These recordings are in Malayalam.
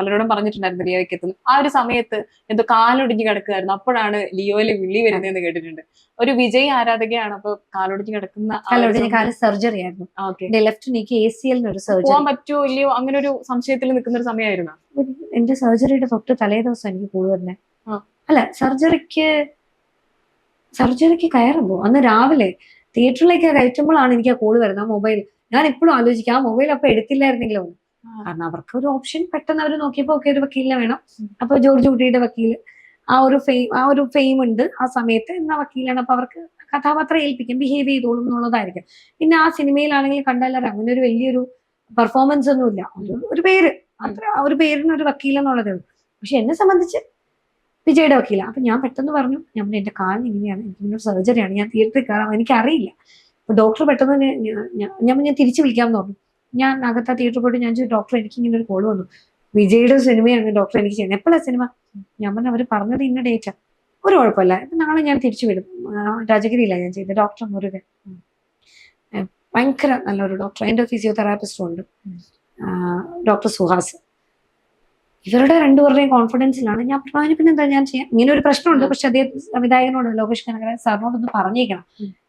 പലരോടും പറഞ്ഞിട്ടുണ്ടായിരുന്നു ലിയോയ്ക്ക് എത്തുന്നു ആ ഒരു സമയത്ത് എന്തോ കാലൊടിഞ്ഞ് കിടക്കുകയായിരുന്നു അപ്പോഴാണ് ലിയോയിൽ വിളി വരുന്നതെന്ന് കേട്ടിട്ടുണ്ട്. ഒരു വിജയ് ആരാധകയാണ് അപ്പൊ കാലൊടിഞ്ഞ് കിടക്കുന്ന സർജറി ആയിരുന്നു. ലെഫ്റ്റ് നീക്ക് എ സി ഒരു സർജറി പോകാൻ പറ്റുമോ ഇല്ലയോ? അങ്ങനെ ഒരു സംശയത്തിൽ നിൽക്കുന്ന ഒരു സമയമായിരുന്നു? എന്റെ സർജറിയുടെ തൊട്ട് തലേ ദിവസം എനിക്ക് കൂടുതൽ അല്ല സർജറിക്ക് സർജറിക്ക് കയറുമ്പോ അന്ന് രാവിലെ തിയേറ്ററിലേക്ക് കയറ്റുമ്പോഴാണ് എനിക്ക് ആ കോൾ വരുന്നത്. ആ മൊബൈൽ ഞാൻ എപ്പോഴും ആലോചിക്കാം ആ മൊബൈൽ അപ്പൊ എടുത്തില്ലായിരുന്നെങ്കിലോ. കാരണം അവർക്ക് ഒരു ഓപ്ഷൻ പെട്ടെന്ന് അവർ നോക്കിയപ്പോ ഒക്കെ ഒരു വക്കീലിനെ വേണം. അപ്പൊ ജോർജ് കുട്ടിയുടെ വക്കീൽ ആ ഒരു ഫെയിം ആ ഒരു ഫെയിം ഉണ്ട് ആ സമയത്ത് എന്ന വക്കീലാണ്. അപ്പൊ അവർക്ക് കഥാപാത്രം ഏൽപ്പിക്കും ബിഹേവ് ചെയ്തോളും എന്നുള്ളതായിരിക്കും. പിന്നെ ആ സിനിമയിലാണെങ്കിൽ കണ്ടാലും അങ്ങനെ ഒരു വലിയൊരു പെർഫോമൻസ് ഒന്നുമില്ല ഒരു- ഒരു പേര്. അത്ര ആ ഒരു പേരിന് ഒരു വക്കീൽ എന്നുള്ളതേ ഉള്ളൂ. പക്ഷെ എന്നെ സംബന്ധിച്ച് വിജയുടെ വക്കീല. അപ്പൊ ഞാൻ പെട്ടെന്ന് പറഞ്ഞു ഞാൻ പറഞ്ഞു, എന്റെ കാലിന് ഇങ്ങനെയാണ് എനിക്ക് ഇങ്ങനെ സർജറിയാണ് ഞാൻ തിയേറ്ററിൽ കയറാം എനിക്കറിയില്ല. അപ്പൊ ഡോക്ടർ പെട്ടെന്ന് ഞാൻ ഞാൻ തിരിച്ചു വിളിക്കാമെന്ന് പറഞ്ഞു. ഞാൻ അകത്ത തിയേറ്ററിൽ പോയിട്ട് ഞാൻ ചോദിച്ചു ഡോക്ടർ എനിക്ക് ഇങ്ങനെ ഒരു കോൾ വന്നു. വിജയുടെ സിനിമയാണ് ഡോക്ടർ എനിക്ക് ചെയ്യുന്നത് എപ്പോഴാണ് സിനിമ? ഞാൻ പറഞ്ഞു അവർ പറഞ്ഞത് ഇന്ന ഡേറ്റാ ഒരു കുഴപ്പമില്ല. ഇപ്പൊ നാളെ ഞാൻ തിരിച്ചു വിടും. രാജഗിരിയില്ല രാജഗിരിയിലാണ് ഞാൻ ചെയ്തത്. ഡോക്ടർ മുരുകൻ. ഭയങ്കര നല്ലൊരു ഡോക്ടർ. എന്റെ ഫിസിയോതെറാപ്പിസ്റ്റും ഉണ്ട്. ഡോക്ടർ സുഹാസ്. ഇവരുടെ രണ്ടുപേരുടെയും കോൺഫിഡൻസിലാണ് ഞാൻ പറഞ്ഞു "അതിന് പിന്നെ എന്താ ഞാൻ ചെയ്യാം? ഇങ്ങനെ ഒരു പ്രശ്നമുണ്ട്. പക്ഷെ അദ്ദേഹം സംവിധായകനോട് ലോകേഷ് കനകരാജ് സാറിനോടൊന്ന് പറഞ്ഞേക്കണം.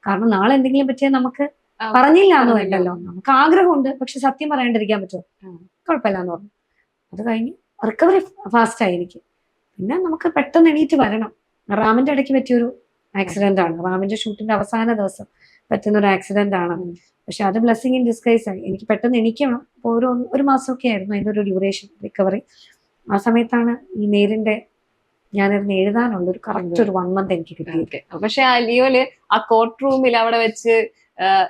കാരണം നാളെ എന്തെങ്കിലും പറ്റിയാൽ നമുക്ക് പറഞ്ഞില്ല എന്ന് പറഞ്ഞില്ല. വേണ്ടല്ലോ നമുക്ക് ആഗ്രഹമുണ്ട് പക്ഷെ സത്യം പറയാണ്ടിരിക്കാൻ പറ്റുമോ? കുഴപ്പമില്ല എന്ന് പറഞ്ഞു. അത് കഴിഞ്ഞ് റിക്കവറി ഫാസ്റ്റ് ആയിരിക്കും പിന്നെ നമുക്ക് പെട്ടെന്ന് എണീറ്റ് വരണം. റാമിന്റെ ഇടയ്ക്ക് പറ്റിയൊരു ആക്സിഡന്റ് ആണ്. റാമിന്റെ ഷൂട്ടിന്റെ അവസാന ദിവസം പറ്റുന്ന ഒരു ആക്സിഡന്റ് ആണ് പക്ഷെ അത് ബ്ലെസ്സിങ് ഇൻ ഡിസ്കൈസ് ആയി. എനിക്ക് പെട്ടെന്ന് എണീക്കണം. ഇപ്പോൾ ഒരു ഒരു മാസമൊക്കെ ആയിരുന്നു അതിന്റെ ഒരു ഡ്യൂറേഷൻ റിക്കവറി ആ സമയത്താണ് ഈ നേരിന്റെ ഞാനിരുന്ന് എഴുതാനുള്ള ഒരു കറക്റ്റ് ഒരു വൺ മന്ത് എനിക്ക് കിട്ടിയത്. ഓക്കെ പക്ഷെ ആ ലിയോൽ ആ കോർട്ട് റൂമിൽ അവിടെ വെച്ച്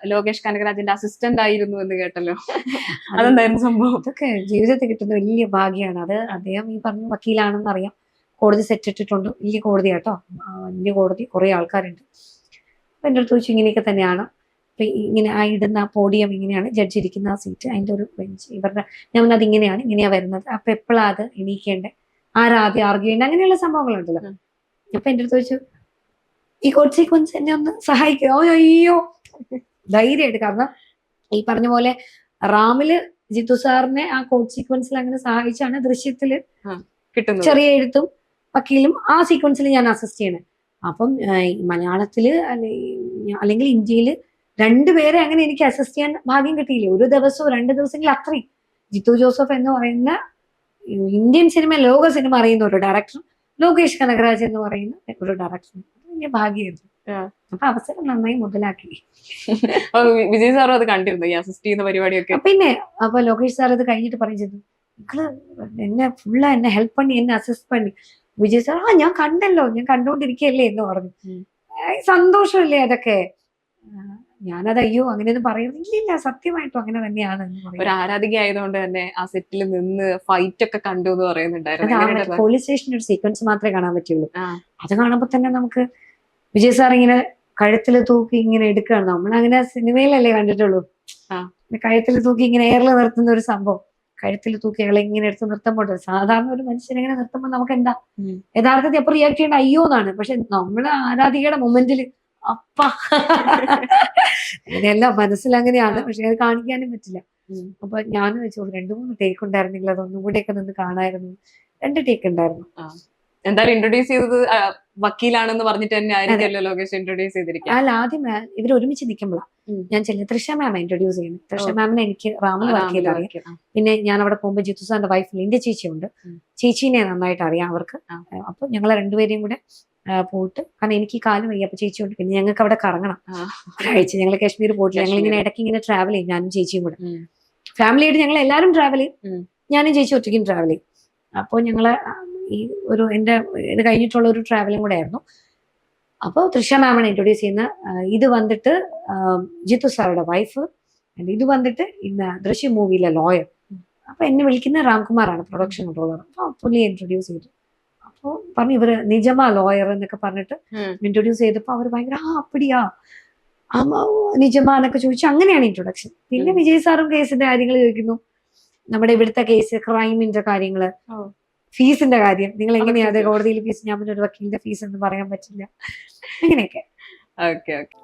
ലോകേഷ് കനകരാജിന്റെ അസിസ്റ്റന്റ് ആയിരുന്നു എന്ന് കേട്ടല്ലോ. അതെന്തായിരുന്നു സംഭവം? അതൊക്കെ ജീവിതത്തിൽ കിട്ടുന്ന വലിയ ഭാഗ്യമാണ് അത് അദ്ദേഹം ഈ പറഞ്ഞ വക്കീലാണെന്ന് അറിയാം. കോടതി സെറ്റ് ഇട്ടിട്ടുണ്ട്. വലിയ കോടതി കേട്ടോ വലിയ കോടതി. കുറെ ആൾക്കാരുണ്ട്. അപ്പൊ എന്റെ അടുത്ത് ചോദിച്ചു ഇങ്ങനെയൊക്കെ തന്നെയാണ്. അപ്പൊ ഇങ്ങനെ ആ ഇടുന്ന പോഡിയം ഇങ്ങനെയാണ്. ജഡ്ജ് ഇരിക്കുന്ന ആ സീറ്റ് അതിന്റെ ഒരു ബെഞ്ച് ഇവരുടെ ഞാൻ അത് ഇങ്ങനെയാണ് ഇങ്ങനെയാ വരുന്നത്. അപ്പൊ എപ്പോഴാ അത് എണീക്കേണ്ടത് ആരാ ആർഗ്യു ചെയ്യേണ്ട? അങ്ങനെയുള്ള സംഭവങ്ങളുണ്ടല്ലോ. അപ്പൊ എന്റെ അടുത്ത് ചോദിച്ചു ഈ കോഡ് സീക്വൻസ് എന്നെ ഒന്ന് സഹായിക്കുമോ അയ്യോ. ധൈര്യമായിട്ട് കാരണം ഈ പറഞ്ഞ പോലെ റാമിൽ ജിത്തു സാറിനെ ആ കോഡ് സീക്വൻസിൽ അങ്ങനെ സഹായിച്ചാണ് ദൃശ്യത്തിൽ കിട്ടുന്നത്. ചെറിയ എഴുത്തും വക്കീലും ആ സീക്വൻസിൽ ഞാൻ അസിസ്റ്റ് ചെയ്യണേ. അപ്പം മലയാളത്തിൽ അല്ലെ- അല്ലെങ്കിൽ ഇന്ത്യയിൽ രണ്ടുപേരെ അങ്ങനെ എനിക്ക് അസിസ്റ്റ് ചെയ്യാൻ ഭാഗ്യം കിട്ടിയില്ല? ഒരു ദിവസവും രണ്ട് ദിവസമെങ്കിൽ അത്രയും. ജിത്തു ജോസഫ് എന്ന് പറയുന്ന ഇന്ത്യൻ സിനിമ ലോക സിനിമ അറിയുന്ന ഒരു ഡയറക്ടർ ലോകേഷ് കനകരാജ് എന്ന് പറയുന്ന ഒരു ഡയറക്ടർ ഭാഗ്യമായിരുന്നു. അപ്പൊ അവസരം നന്നായി മുതലാക്കി. വിജയ് സാറും അത് കണ്ടിരുന്നു ഈ അസിസ്റ്റ് ചെയ്യുന്ന പരിപാടിയൊക്കെ പിന്നെ അപ്പൊ ലോകേഷ് സാർ അത് കഴിഞ്ഞിട്ട് പറഞ്ഞു നിങ്ങൾ എന്നെ ഫുള്ള് എന്നെ ഹെൽപ്പ് പണി എന്നെ അസിസ്റ്റ് പണി. വിജയ് സാർ ആ ഞാൻ കണ്ടല്ലോ ഞാൻ കണ്ടോണ്ടിരിക്കല്ലേ എന്ന് പറഞ്ഞു. സന്തോഷമല്ലേ അതൊക്കെ? ഞാനത് അയ്യോ അങ്ങനെയൊന്നും പറയുന്നു. ഇല്ലില്ല സത്യമായിട്ടും അങ്ങനെ തന്നെയാണ് ഒരു ആരാധിക ആയതുകൊണ്ട് തന്നെ ആ സെറ്റിൽ നിന്ന് ഫൈറ്റ് ഒക്കെ കണ്ടു എന്ന് പറയുന്നുണ്ടായിരുന്നു. പോലീസ് സ്റ്റേഷൻ ഒരു സീക്വൻസ് മാത്രമേ കാണാൻ പറ്റുള്ളൂ. അത് കാണുമ്പോ തന്നെ നമുക്ക് വിജയ് സാർ ഇങ്ങനെ കഴുത്തിൽ തൂക്കി ഇങ്ങനെ എടുക്കുകയാണ് നമ്മൾ അങ്ങനെ സിനിമയിലല്ലേ കണ്ടിട്ടുള്ളൂ. ആ. കഴുത്തിൽ തൂക്കി ഇങ്ങനെ എയറിൽ നിർത്തുന്ന ഒരു സംഭവം. കഴുത്തിൽ തൂക്കി അയാളെ ഇങ്ങനെ എടുത്ത് നിർത്തുമ്പോൾ സാധാരണ ഒരു മനുഷ്യനെ ഇങ്ങനെ നിർത്തുമ്പോൾ നമുക്ക് എന്താ യഥാർത്ഥത്തിൽ അപ്പൊ റിയാക്ട് ചെയ്യേണ്ട അയ്യോ എന്നാണ്. പക്ഷെ നമ്മുടെ ആരാധികയുടെ മൊമെന്റിൽ അപ്പ. അങ്ങനെയല്ല മനസ്സിൽ അങ്ങനെയാണ്. പക്ഷെ അത് കാണിക്കാനും പറ്റില്ല. അപ്പൊ ഞാൻ വെച്ചു. രണ്ടു മൂന്ന് ടേക്ക് ഉണ്ടായിരുന്നില്ല. അതൊന്നും കൂടെയൊക്കെ നിന്ന് കാണായിരുന്നു. രണ്ട് ടേക്ക് ഉണ്ടായിരുന്നു. എന്തായാലും ഇൻട്രൊഡ്യൂസ് ചെയ്തത് വക്കീലാണെന്ന് പറഞ്ഞിട്ട് തന്നെ ആയിരിക്കുമല്ലോ ലോകേഷ് ഇൻട്രൊഡ്യൂസ് ചെയ്തിരിക്കുക അല്ല ആദ്യം ഇവർ ഒരുമിച്ച് നിൽക്കുമ്പോഴാണ്. ഞാൻ ചെല്ലുന്നത്. തൃശ മാം ഇൻട്രൊഡ്യൂസ് ചെയ്യുന്നത്. ഓ. മാമിനെ എനിക്ക് റാമിന് വർക്ക് ചെയ്ത് അറിയാം പിന്നെ ഞാൻ അവിടെ പോകുമ്പോൾ ജിത്തു സാറിന്റെ വൈഫ് എന്റെ ചേച്ചിയുണ്ട്. ചേച്ചീനെ നന്നായിട്ട് അറിയാം അവർക്ക്. അപ്പൊ ഞങ്ങളെ രണ്ടുപേരെയും കൂടെ പോയിട്ട് കാരണം എനിക്ക് കാലം വയ്യ അപ്പൊ ചേച്ചി ഉണ്ട് പിന്നെ ഞങ്ങൾക്ക് അവിടെ കറങ്ങണം. ഒരാഴ്ച ഞങ്ങൾ കാശ്മീർ പോയിട്ട് ഞങ്ങൾ ഇങ്ങനെ. ഇടയ്ക്ക് ഇങ്ങനെ ട്രാവൽ ചെയ്യും ഞാനും ചേച്ചിയും കൂടെ. ഫാമിലിയായിട്ട് ഞങ്ങൾ എല്ലാവരും ട്രാവൽ ചെയ്യും. ഞാനും ചേച്ചി ഒറ്റയ്ക്കും ട്രാവൽ ചെയ്യും. അപ്പോൾ ഞങ്ങൾ ഈ ഒരു എന്റെ ഇത് കഴിഞ്ഞിട്ടുള്ള ഒരു ട്രാവലും കൂടെ ആയിരുന്നു അപ്പോൾ തൃഷ മാമാണ് ഇൻട്രൊഡ്യൂസ് ചെയ്യുന്ന ഇത് വന്നിട്ട് ജിത്തു സാറുടെ വൈഫ് ഇത് വന്നിട്ട് ഇന്ന് ദൃശ്യ മൂവിയിലെ ലോയർ അപ്പൊ എന്നെ വിളിക്കുന്ന രാംകുമാറാണ് പ്രൊഡക്ഷൻ കൺട്രോളർ അപ്പോൾ പുള്ളി ഇൻട്രൊഡ്യൂസ് ചെയ്തു. അപ്പോൾ പറഞ്ഞു ഇവർ നിജമാ ലോയർ എന്നൊക്കെ പറഞ്ഞിട്ട്. ഇൻട്രൊഡ്യൂസ് ചെയ്തപ്പോൾ അവർ ഭയങ്കര ആ അപ്പടിയാ. നിജമാ എന്നൊക്കെ ചോദിച്ചു. അങ്ങനെയാണ് ഇൻട്രൊഡക്ഷൻ പിന്നെ വിജയ് സാറും കേസിന്റെ കാര്യങ്ങൾ ചോദിക്കുന്നു. നമ്മുടെ ഇവിടുത്തെ കേസ് ക്രൈമിന്റെ കാര്യങ്ങൾ. ഫീസിന്റെ കാര്യം. നിങ്ങൾ എങ്ങനെയാ അത് അതൊക്കെ കോടതിയിൽ ഫീസ് ഞാൻ പിന്നെ ഒരു വക്കീലിന്റെ ഫീസ് എന്ന് പറയാൻ പറ്റില്ല. അങ്ങനെയൊക്കെ ഓക്കെ ഓക്കെ.